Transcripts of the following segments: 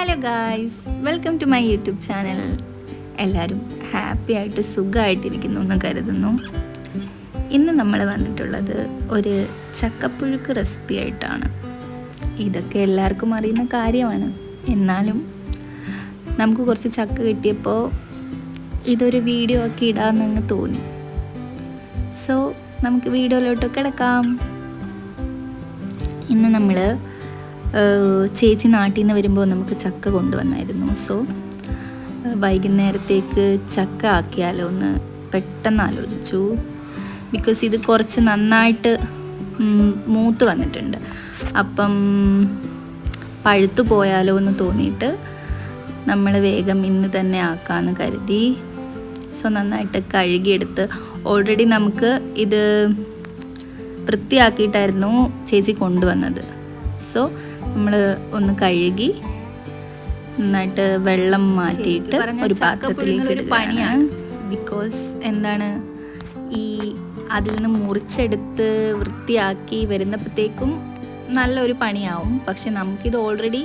Hello guys welcome to my YouTube channel. എല്ലാവരും happy ആയിട്ട് സുഖമായിട്ടിരിക്കുന്നു എന്ന് കരുതുന്നു. ഇന്ന് നമ്മൾ വന്നിട്ടുള്ളത് ഒരു ചക്കപ്പുഴുക്ക് റെസിപ്പി ആയിട്ടാണ്. ഇതൊക്കെ എല്ലാവർക്കും അറിയുന്ന കാര്യമാണ്. എന്നാലും നമുക്ക് കുറച്ച് ചക്ക കിട്ടിയപ്പോൾ ഇതൊരു വീഡിയോ ഒക്കെ ഇടാമെന്നങ്ങ് തോന്നി. സോ നമുക്ക് വീഡിയോയിലോട്ട് കിടക്കാം ഇന്ന് നമ്മൾ ചേച്ചി നാട്ടിൽ നിന്ന് വരുമ്പോൾ നമുക്ക് ചക്ക കൊണ്ടുവന്നായിരുന്നു. സോ വൈകുന്നേരത്തേക്ക് ചക്ക ആക്കിയാലോ എന്ന് പെട്ടെന്ന് ആലോചിച്ചു. ബിക്കോസ് ഇത് കുറച്ച് നന്നായിട്ട് മൂത്ത് വന്നിട്ടുണ്ട്. അപ്പം പഴുത്തു പോയാലോ എന്ന് തോന്നിയിട്ട് നമ്മൾ വേഗം ഇന്ന് തന്നെ ആക്കാമെന്ന് കരുതി. സോ നന്നായിട്ട് കഴുകിയെടുത്ത് ഓൾറെഡി നമുക്ക് ഇത് വൃത്തിയാക്കിയിട്ടായിരുന്നു ചേച്ചി കൊണ്ടുവന്നത്. സോ നമ്മൾ ഒന്ന് കഴുകി നന്നായിട്ട് വെള്ളം മാറ്റിയിട്ട് ഒരു പാത്രത്തിലേക്ക് പണിയാണ്. ബിക്കോസ് എന്താണ് ഈ അതിൽ നിന്ന് മുറിച്ചെടുത്ത് വൃത്തിയാക്കി വരുന്നപ്പോഴത്തേക്കും നല്ലൊരു പണിയാവും. പക്ഷെ നമുക്കിത് ഓൾറെഡി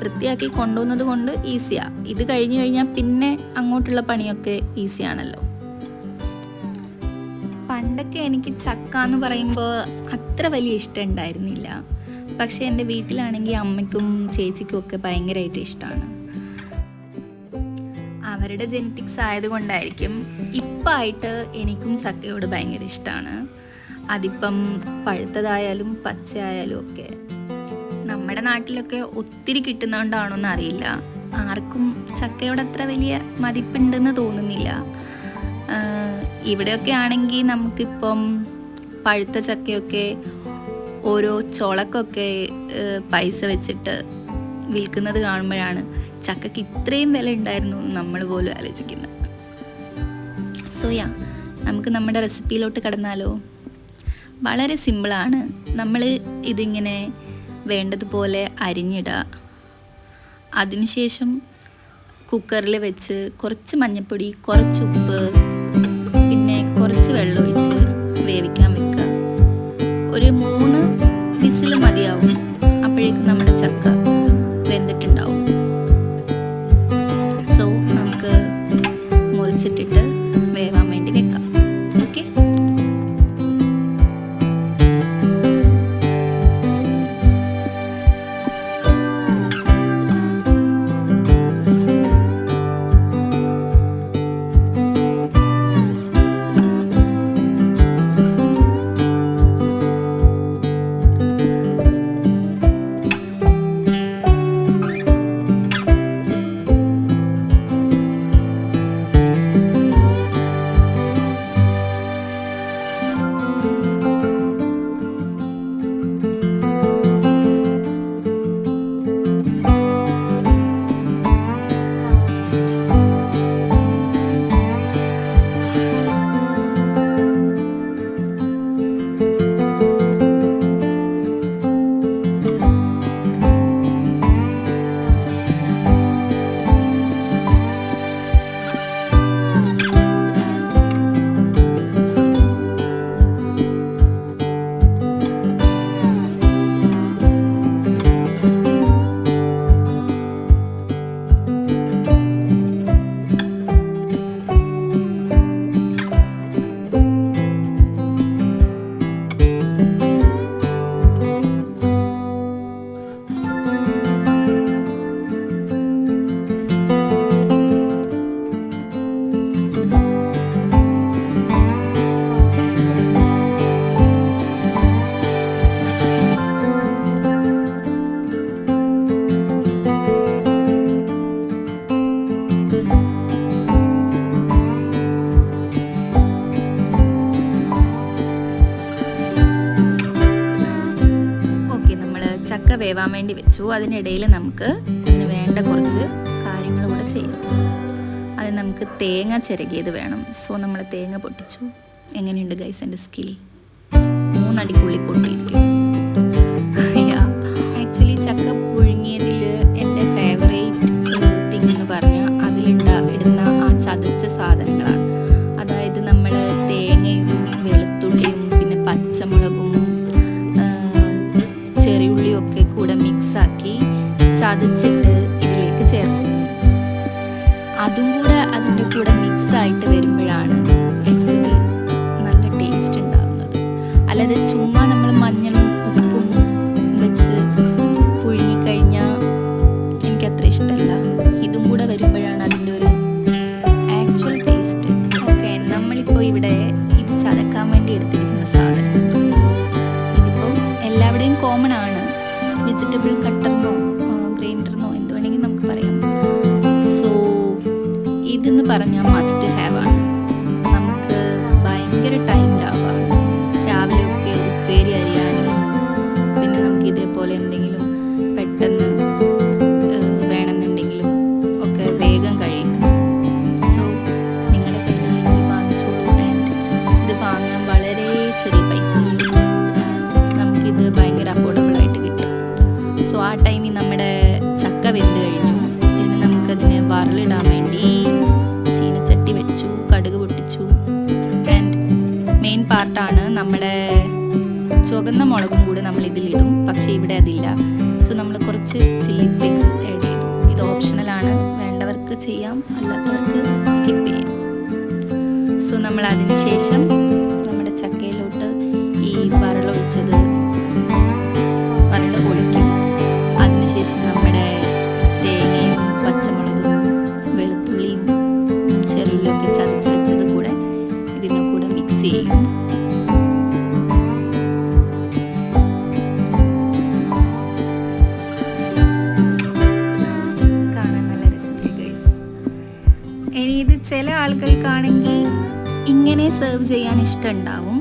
വൃത്തിയാക്കി കൊണ്ടുവന്നത് കൊണ്ട് ഈസിയാണ് ഇത് കഴിഞ്ഞ് കഴിഞ്ഞാൽ പിന്നെ അങ്ങോട്ടുള്ള പണിയൊക്കെ ഈസിയാണല്ലോ പണ്ടൊക്കെ എനിക്ക് ചക്ക എന്ന് പറയുമ്പോൾ അത്ര വലിയ ഇഷ്ടം ഉണ്ടായിരുന്നില്ല. പക്ഷെ എന്റെ വീട്ടിലാണെങ്കിൽ അമ്മയ്ക്കും ചേച്ചിക്കും ഒക്കെ ഭയങ്കരമായിട്ട് ഇഷ്ടമാണ്. അവരുടെ ജെനറ്റിക്സ് ആയതുകൊണ്ടായിരിക്കും ഇപ്പം ആയിട്ട് എനിക്കും ചക്കയോട് ഭയങ്കര ഇഷ്ടമാണ്. അതിപ്പം പഴുത്തതായാലും പച്ചയായാലും ഒക്കെ. നമ്മുടെ നാട്ടിലൊക്കെ ഒത്തിരി കിട്ടുന്നതുകൊണ്ടാണോന്ന് അറിയില്ല. ആർക്കും ചക്കയോട് അത്ര വലിയ മതിപ്പുണ്ടെന്ന് തോന്നുന്നില്ല. ഇവിടെയൊക്കെ ആണെങ്കിൽ നമുക്കിപ്പം പഴുത്ത ചക്കയൊക്കെ ഓരോ ചുളക്കൊക്കെ പൈസ വെച്ചിട്ട് വിൽക്കുന്നത് കാണുമ്പോഴാണ് ചക്കയ്ക്ക് ഇത്രയും വില ഉണ്ടായിരുന്നു നമ്മൾ പോലും ആലോചിക്കുന്നത്. സോയാ നമുക്ക് നമ്മുടെ റെസിപ്പിയിലോട്ട് കടന്നാലോ? വളരെ സിമ്പിളാണ്. നമ്മൾ ഇതിങ്ങനെ വേണ്ടതുപോലെ അരിഞ്ഞിടുക അതിനുശേഷം കുക്കറിൽ വെച്ച് കുറച്ച് മഞ്ഞൾപ്പൊടി കുറച്ച് ഉപ്പ് പിന്നെ കുറച്ച് വെള്ളം വേവാൻ വേണ്ടി വെച്ചു. അതിനിടയിൽ നമുക്ക് അതിന് വേണ്ട കുറച്ച് കാര്യങ്ങൾ കൂടെ ചെയ്യാം. അത് നമുക്ക് തേങ്ങ ചിരകിയത് വേണം. സോ നമ്മൾ തേങ്ങ പൊട്ടിച്ചു. എങ്ങനെയുണ്ട് ഗൈസ് എന്റെ സ്കിൽ മൂന്നടിക്കുള്ളി പൊട്ടിയിരിക്കും ആക്ച്വലി ചക്ക പുഴുങ്ങിയതിൽ എന്റെ ഫേവറേറ്റ് തിങ് എന്ന് പറഞ്ഞാൽ അതും കൂടെ അതിന്റെ കൂടെ മിക്സ് ആയിട്ട് വരുമ്പോഴാണ് ആക്ച്വലി നല്ല ടേസ്റ്റ് ഉണ്ടാകുന്നത് അല്ലാതെ ചുമ്മാ നമ്മൾ മഞ്ഞളും ഇതെന്ന് പറഞ്ഞാൽ മസ്റ്റ് ഹാവ് ആണ്. നമുക്ക് ഭയങ്കര ടൈം ലാഭമാണ്. രാവിലെയൊക്കെ ഉപ്പേരി അരിയാനും പിന്നെ നമുക്ക് ഇതേപോലെ എന്തെങ്കിലും പെട്ടെന്ന് വേണമെന്നുണ്ടെങ്കിലും ഒക്കെ വേഗം കഴിയും. സോ നിങ്ങളുടെ കയ്യിലില്ലെങ്കിൽ വാങ്ങിച്ചോളൂ ഇത് വാങ്ങാൻ വളരെ ചെറിയ പൈസ നമുക്കിത് ഭയങ്കര അഫോർഡബിൾ ആയിട്ട് കിട്ടും. സോ ആ ടൈമിൽ നമ്മുടെ ചക്ക വെന്ത് കഴിഞ്ഞു. ഇനി നമുക്കതിന് വറലിടാൻ വേണ്ടി പാർട്ടാണ് നമ്മുടെ ചുവന്ന മുളകും കൂടി നമ്മൾ ഇതിലിടും. പക്ഷേ ഇവിടെ അതില്ല. സോ നമ്മൾ കുറച്ച് ചില്ലി ഫ്ലേക്സ് ആഡ് ചെയ്തു. ഇത് ഓപ്ഷണലാണ് വേണ്ടവർക്ക് ചെയ്യാം. അല്ലാത്തവർക്ക് സ്കിപ്പ് ചെയ്യാം. സോ നമ്മൾ അതിന് ശേഷം നമ്മുടെ ചക്കയിലോട്ട് ഈ വരളൊഴിച്ചത് വരൾ ഒഴിക്കും. അതിനുശേഷം നമ്മുടെ തേങ്ങയും പച്ചമുളകും ഇനി ഇത് ചില ആളുകൾക്കാണെങ്കിൽ ഇങ്ങനെ സെർവ് ചെയ്യാൻ ഇഷ്ടമുണ്ടാവും.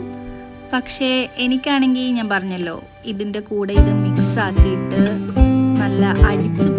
പക്ഷേ എനിക്കാണെങ്കിൽ ഞാൻ പറഞ്ഞല്ലോ ഇതിന്റെ കൂടെ ഇത് മിക്സ് ആക്കിയിട്ട് നല്ല അടിച്ച്